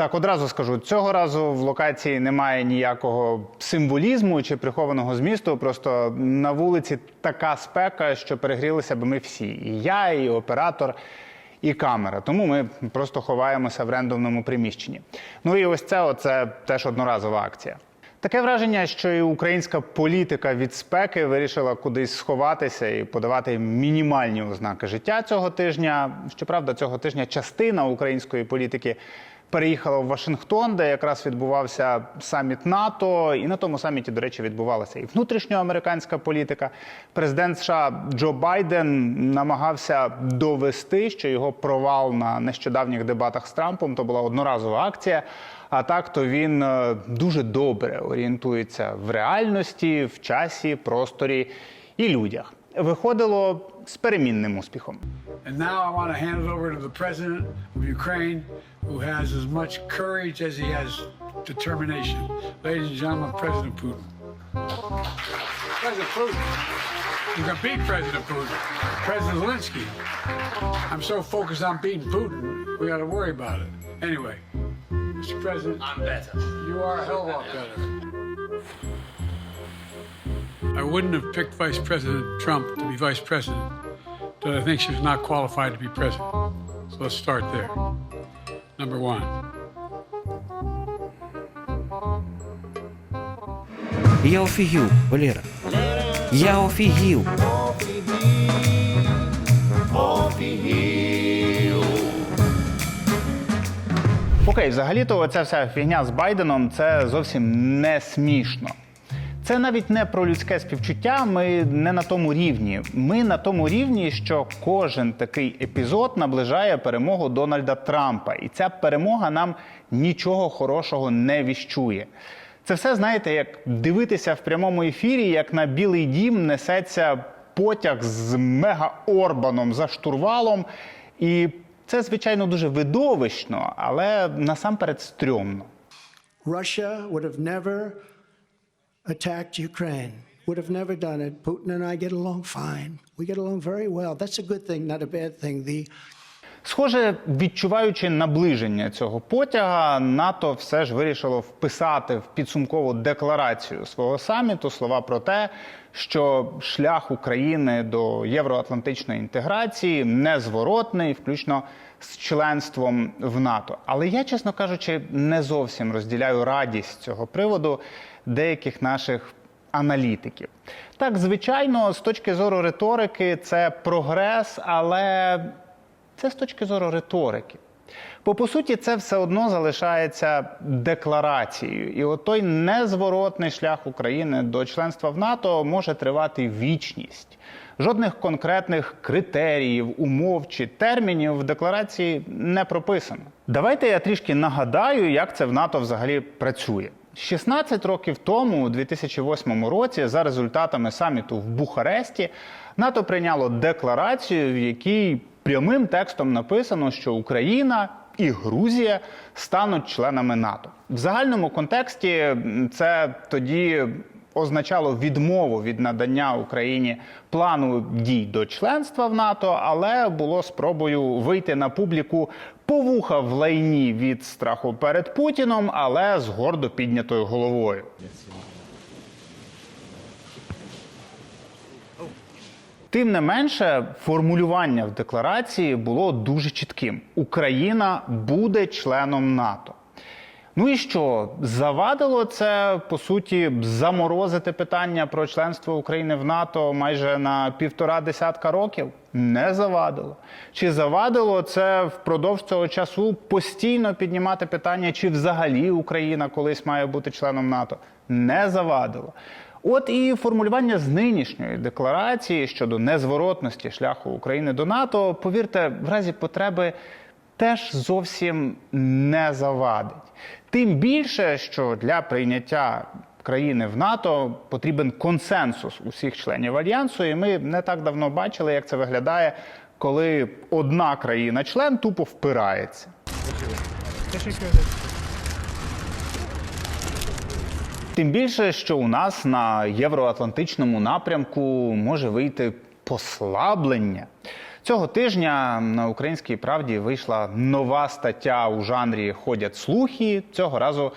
Так, одразу скажу, цього разу в локації немає ніякого символізму чи прихованого змісту. Просто на вулиці така спека, що перегрілися б ми всі. І я, і оператор, і камера. Тому ми просто ховаємося в рендомному приміщенні. Ну і ось це оце теж одноразова акція. Таке враження, що і українська політика від спеки вирішила кудись сховатися і подавати мінімальні ознаки життя цього тижня. Щоправда, цього тижня частина української політики переїхала в Вашингтон, де якраз відбувався саміт НАТО, і на тому саміті, до речі, відбувалася і внутрішньоамериканська політика. Президент США Джо Байден намагався довести, що його провал на нещодавніх дебатах з Трампом то була одноразова акція. А так то він е, дуже добре орієнтується в реальності, в часі, просторі і людях. Виходило з перемінним успіхом. And now I want to hand it over to the president of Ukraine, who has as much courage as he has determination. Ladies and gentlemen, President Putin. President Putin. You can beat President Putin. President Zelensky. I'm so focused on beating Putin, we got to worry about it. Anyway, Mr. President, I'm better. you are a hell of a lot better. I wouldn't have picked Vice President Trump to be Vice President, but I think she was not qualified to be President. So let's start there. Number one. Я офігів, Валера. Я офігів. Окей, взагалі-то оця вся фігня з Байденом це зовсім не смішно. Це навіть не про людське співчуття. Ми не на тому рівні. Ми на тому рівні, що кожен такий епізод наближає перемогу Дональда Трампа, і ця перемога нам нічого хорошого не віщує. Це все знаєте, як дивитися в прямому ефірі, як на Білий Дім несеться потяг з мега-Орбаном за штурвалом. І це, звичайно, дуже видовищно, але насамперед стрьомно. Russia would have never attacked Ukraine, would have never done it. Putin and I get along fine. We get along very well. That's a good thing, not a bad thing. The Схоже, відчуваючи наближення цього потяга, НАТО все ж вирішило вписати в підсумкову декларацію свого саміту слова про те, що шлях України до євроатлантичної інтеграції незворотний, включно з членством в НАТО. Але я, чесно кажучи, не зовсім розділяю радість цього приводу деяких наших аналітиків. Так, звичайно, з точки зору риторики, це прогрес, але це з точки зору риторики. Бо по суті, це все одно залишається декларацією. І от той незворотний шлях України до членства в НАТО може тривати вічність. Жодних конкретних критеріїв, умов чи термінів в декларації не прописано. Давайте я трішки нагадаю, як це в НАТО взагалі працює. 16 років тому, у 2008 році, за результатами саміту в Бухаресті, НАТО прийняло декларацію, в якій прямим текстом написано, що Україна і Грузія стануть членами НАТО. В загальному контексті це тоді означало відмову від надання Україні плану дій до членства в НАТО, але було спробою вийти на публіку повуха в лайні від страху перед Путіном, але з гордо піднятою головою. Тим не менше, формулювання в декларації було дуже чітким: Україна буде членом НАТО. Ну і що завадило це по суті заморозити питання про членство України в НАТО майже на півтора десятка років? Не завадило. Чи завадило це впродовж цього часу постійно піднімати питання, чи взагалі Україна колись має бути членом НАТО? Не завадило. От і формулювання з нинішньої декларації щодо незворотності шляху України до НАТО, повірте, в разі потреби теж зовсім не завадить. Тим більше, що для прийняття країни в НАТО потрібен консенсус усіх членів альянсу, і ми не так давно бачили, як це виглядає, коли одна країна-член тупо впирається. Тим більше, що у нас на євроатлантичному напрямку може вийти послаблення. Цього тижня на українській правді вийшла нова стаття у жанрі Ходять слухи. Цього разу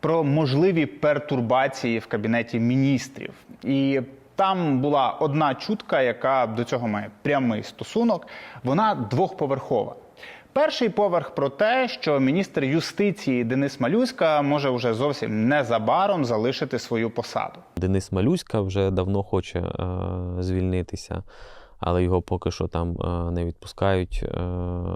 про можливі пертурбації в кабінеті міністрів. І там була одна чутка, яка до цього має прямий стосунок. Вона двохповерхова. Перший поверх про те, що міністр юстиції Денис Малюська може вже зовсім незабаром залишити свою посаду. Денис Малюська вже давно хоче е, звільнитися, але його поки що там е, не відпускають. Е,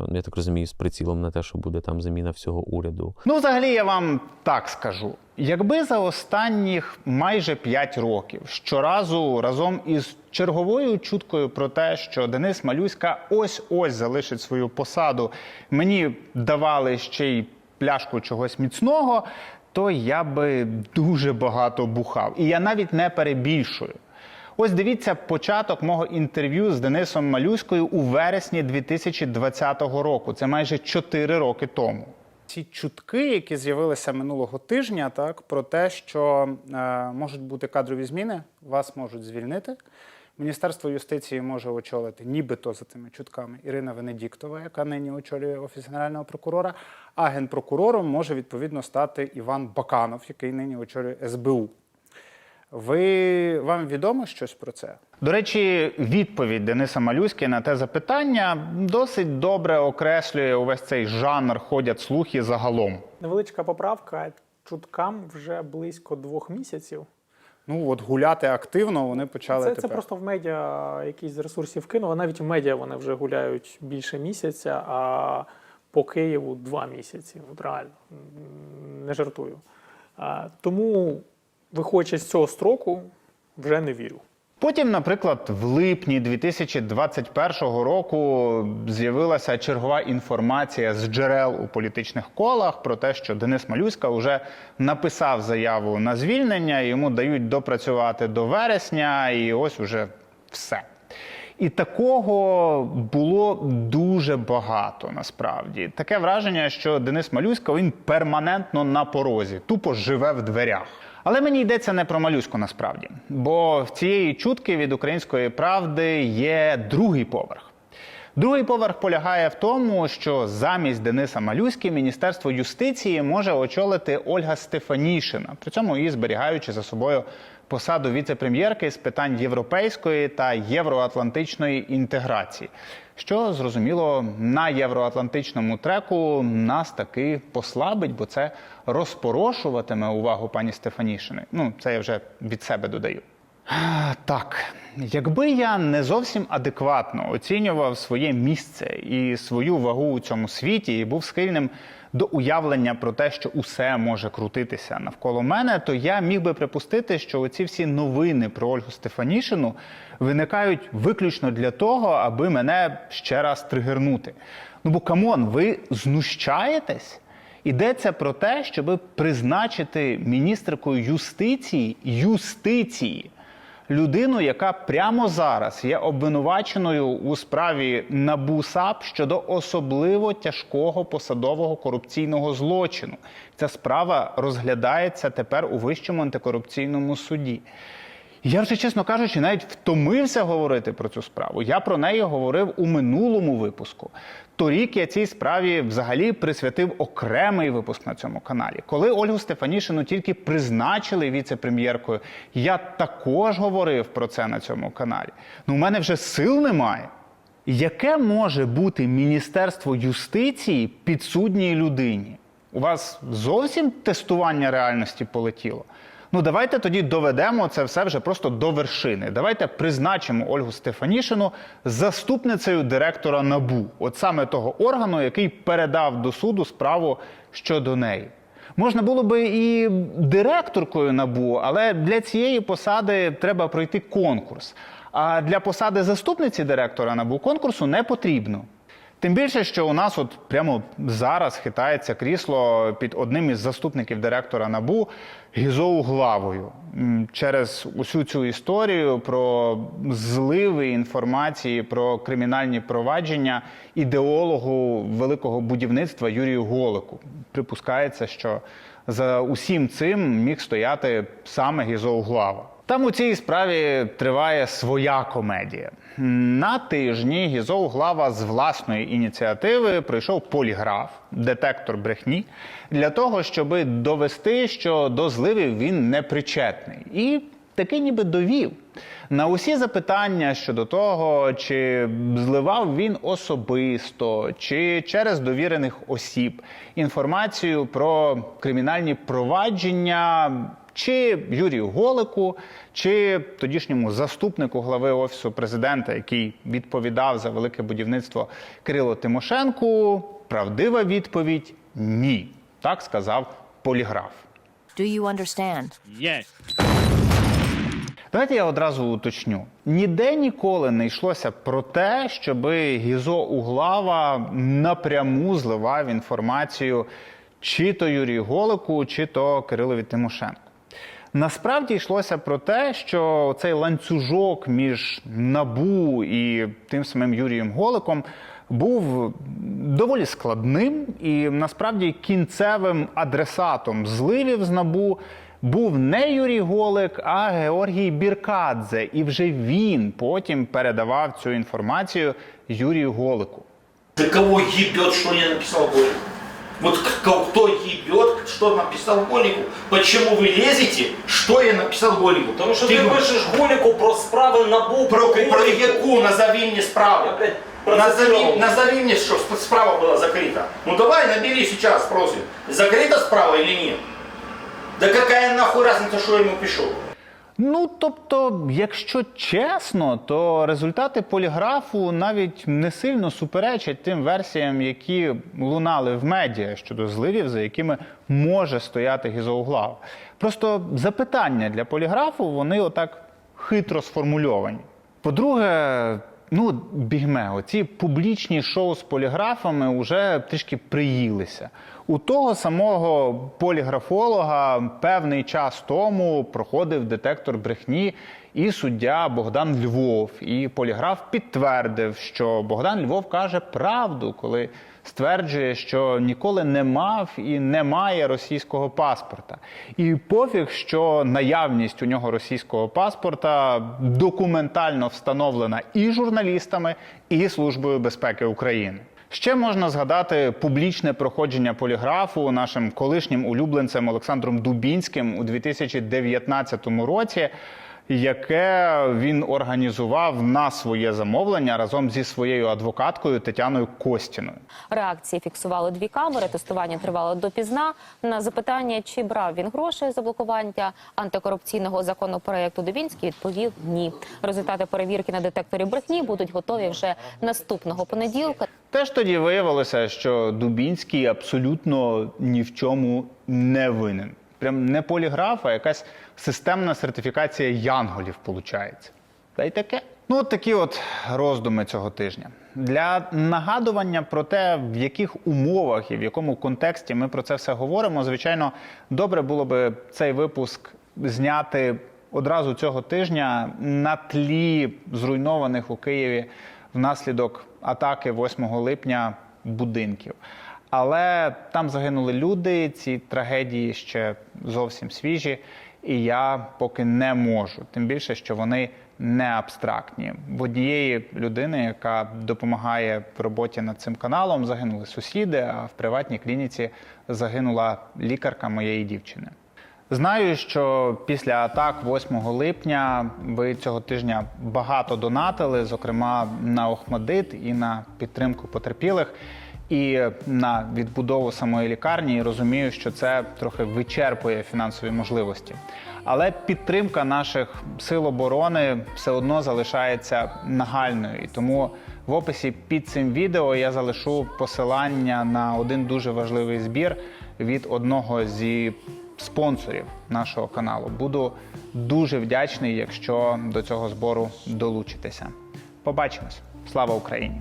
я так розумію, з прицілом на те, що буде там заміна всього уряду. Ну, взагалі, я вам так скажу: якби за останніх майже 5 років щоразу разом із черговою чуткою про те, що Денис Малюська ось-ось залишить свою посаду, мені давали ще й пляшку чогось міцного, то я би дуже багато бухав. І я навіть не перебільшую. Ось дивіться початок мого інтерв'ю з Денисом Малюською у вересні 2020 року. Це майже 4 роки тому. Ці чутки, які з'явилися минулого тижня, так про те, що е, можуть бути кадрові зміни, вас можуть звільнити. Міністерство юстиції може очолити, нібито за цими чутками, Ірина Венедіктова, яка нині очолює офіс генерального прокурора. А генпрокурором може відповідно стати Іван Баканов, який нині очолює СБУ. Ви вам відомо щось про це? До речі, відповідь Дениса Малюськи на те запитання досить добре окреслює увесь цей жанр ходять слухи загалом. Невеличка поправка. Чуткам вже близько двох місяців. Ну от гуляти активно вони почали Це, тепер. це просто в медіа якісь з ресурсів кинули. Навіть в медіа вони вже гуляють більше місяця, а по Києву два місяці. От реально не жартую. А, тому, виходячи з цього строку, вже не вірю. Потім, наприклад, в липні 2021 року з'явилася чергова інформація з джерел у політичних колах про те, що Денис Малюська вже написав заяву на звільнення, йому дають допрацювати до вересня, і ось уже все. І такого було дуже багато насправді. Таке враження, що Денис Малюська він перманентно на порозі, тупо живе в дверях. Але мені йдеться не про малюську насправді, бо в цієї чутки від української правди є другий поверх. Другий поверх полягає в тому, що замість Дениса Малюськи Міністерство юстиції може очолити Ольга Стефанішина, при цьому і зберігаючи за собою посаду віце-прем'єрки з питань європейської та євроатлантичної інтеграції. Що зрозуміло на євроатлантичному треку нас таки послабить, бо це розпорошуватиме увагу пані Стефанішини. Ну, це я вже від себе додаю. Так, якби я не зовсім адекватно оцінював своє місце і свою вагу у цьому світі, і був схильним до уявлення про те, що усе може крутитися навколо мене, то я міг би припустити, що оці всі новини про Ольгу Стефанішину виникають виключно для того, аби мене ще раз тригернути. Ну бо камон, ви знущаєтесь? Йдеться про те, щоб призначити міністеркою юстиції юстиції людину, яка прямо зараз є обвинуваченою у справі НАБУ САП щодо особливо тяжкого посадового корупційного злочину. Ця справа розглядається тепер у вищому антикорупційному суді. Я вже, чесно кажучи, навіть втомився говорити про цю справу. Я про неї говорив у минулому випуску. Торік я цій справі взагалі присвятив окремий випуск на цьому каналі. Коли Ольгу Стефанішину тільки призначили віце-прем'єркою, я також говорив про це на цьому каналі. Ну, у мене вже сил немає. Яке може бути Міністерство юстиції підсудній людині? У вас зовсім тестування реальності полетіло? Ну, давайте тоді доведемо це все вже просто до вершини. Давайте призначимо Ольгу Стефанішину заступницею директора НАБУ, от саме того органу, який передав до суду справу щодо неї. Можна було би і директоркою НАБУ, але для цієї посади треба пройти конкурс. А для посади заступниці директора НАБУ конкурсу не потрібно. Тим більше, що у нас от прямо зараз хитається крісло під одним із заступників директора НАБУ Гізоу Главою через усю цю історію про зливи інформації про кримінальні провадження ідеологу великого будівництва Юрію Голику. Припускається, що за усім цим міг стояти саме Гізоу Глава. Там у цій справі триває своя комедія. На тижні Гізо Углава з власної ініціативи пройшов поліграф, детектор брехні, для того, щоб довести, що до зливів він не причетний. І таки ніби довів. На усі запитання щодо того, чи зливав він особисто, чи через довірених осіб інформацію про кримінальні провадження, чи Юрію Голику, чи тодішньому заступнику глави офісу президента, який відповідав за велике будівництво Кирило Тимошенку, правдива відповідь ні. Так сказав поліграф. Do you understand? Давайте я одразу уточню. Ніде ніколи не йшлося про те, щоб Гізо Углава напряму зливав інформацію чи то Юрію Голику, чи то Кирилові Тимошенку. Насправді йшлося про те, що цей ланцюжок між Набу і тим самим Юрієм Голиком був доволі складним, і насправді кінцевим адресатом зливів з Набу був не Юрій Голик, а Георгій Біркадзе. І вже він потім передавав цю інформацію Юрію Голику. Да кого ебет, что я написал Голику? Вот кто ебет, что написал Голику? Почему вы лезете, что я написал Голику? Тому що ти Ты пишеш Голіку про справи НАБУ, про, Голіку. про яку назови мне справу. Назови, назови мне, что сп- справа была закрыта. Ну давай, набери сейчас, просим. Закрыта справа или нет? Да какая нахуй разница, что я ему пишу? Ну, тобто, якщо чесно, то результати поліграфу навіть не сильно суперечать тим версіям, які лунали в медіа щодо зливів, за якими може стояти гізоуглав. Просто запитання для поліграфу вони отак хитро сформульовані. По-друге, ну, бігме, оці публічні шоу з поліграфами вже трішки приїлися. У того самого поліграфолога певний час тому проходив детектор брехні і суддя Богдан Львов. І поліграф підтвердив, що Богдан Львов каже правду, коли стверджує, що ніколи не мав і не має російського паспорта. І пофіг, що наявність у нього російського паспорта документально встановлена і журналістами, і Службою безпеки України. Ще можна згадати публічне проходження поліграфу нашим колишнім улюбленцем Олександром Дубінським у 2019 році, яке він організував на своє замовлення разом зі своєю адвокаткою Тетяною Костіною. Реакції фіксували дві камери. Тестування тривало допізна. На запитання, чи брав він гроші за блокування антикорупційного законопроекту, Дубінський відповів ні. Результати перевірки на детекторі брехні будуть готові вже наступного понеділка. Теж тоді виявилося, що Дубінський абсолютно ні в чому не винен. Прям не поліграф, а якась системна сертифікація янголів виходить. Та й таке. Ну, от такі от роздуми цього тижня. Для нагадування про те, в яких умовах і в якому контексті ми про це все говоримо, звичайно, добре було би цей випуск зняти одразу цього тижня на тлі зруйнованих у Києві внаслідок атаки 8 липня будинків. Але там загинули люди, ці трагедії ще зовсім свіжі, і я поки не можу. Тим більше, що вони не абстрактні. В однієї людини, яка допомагає в роботі над цим каналом, загинули сусіди, а в приватній клініці загинула лікарка моєї дівчини. Знаю, що після атак 8 липня ви цього тижня багато донатили, зокрема на Охмадит і на підтримку потерпілих, і на відбудову самої лікарні. І розумію, що це трохи вичерпує фінансові можливості. Але підтримка наших сил оборони все одно залишається нагальною. І тому в описі під цим відео я залишу посилання на один дуже важливий збір від одного зі спонсорів нашого каналу. Буду дуже вдячний, якщо до цього збору долучитеся. Побачимось! Слава Україні!